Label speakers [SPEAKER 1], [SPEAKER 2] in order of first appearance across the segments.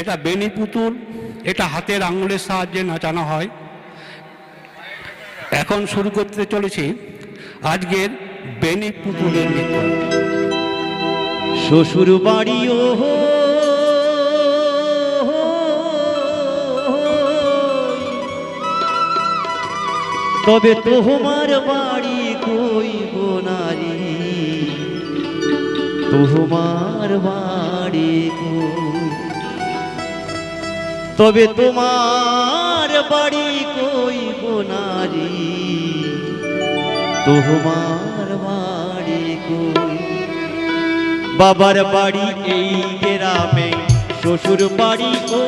[SPEAKER 1] এটা বেনি পুতুল, এটা হাতের আঙুলের সাহায্যে নাচানো হয়। এখন শুরু করতে চলেছি আজকের বেনি পুতুলের নৃত্য।
[SPEAKER 2] শ্বশুর বাড়িও তবে তোমার বাড়ি কই গো নারী? তোমার বাড়ি তবে তোমার বাড়ি কই গো নারী তোমার বাড়ি কই? বাবার বাড়ি এই গ্রামে, শ্বশুর বাড়ি ও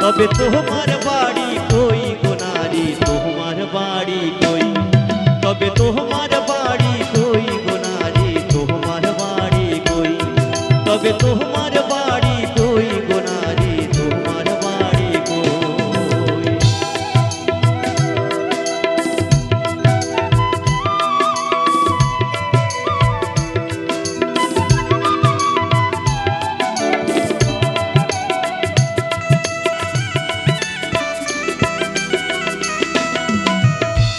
[SPEAKER 2] তবে তোমার বাড়ি কই গোনারি তোমার বাড়ি কই? তবে তোমার বাড়ি কই গোনারি তোমার বাড়ি কই?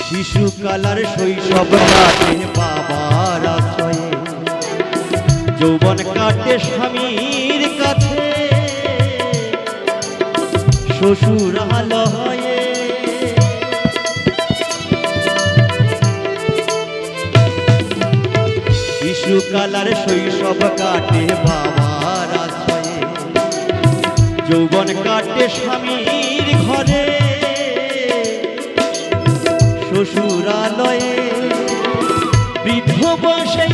[SPEAKER 2] শিশুকালার শৈশব বাবার আশ্রয়ে। যৌবন কাটে স্বামীর কাছে শ্বশুর আলয়ে শিশুকালার শৈশব কাটে বাবার আশ্রয়ে। যৌবন কাটে স্বামীর ঘরে। শ্বশুরালয়ে বৃদ্ধ বসে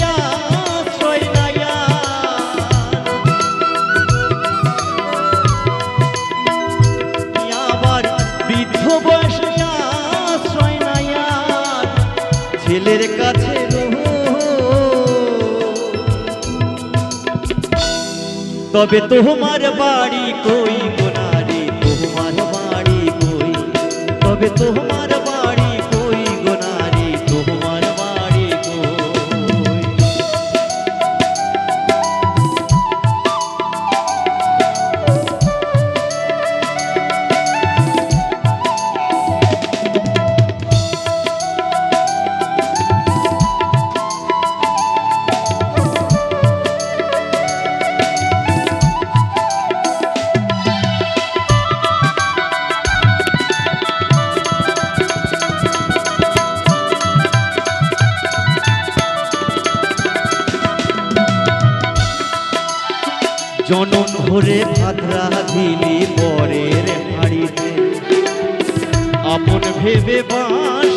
[SPEAKER 2] ছেলের কাছে। তবে তোমার বাড়ি কই বোনারে তোমার বাড়ি কই তবে তোমার জনম ভরে ভাদ্রা দিলি পরের হাড়িতে আপন ভেবে বাস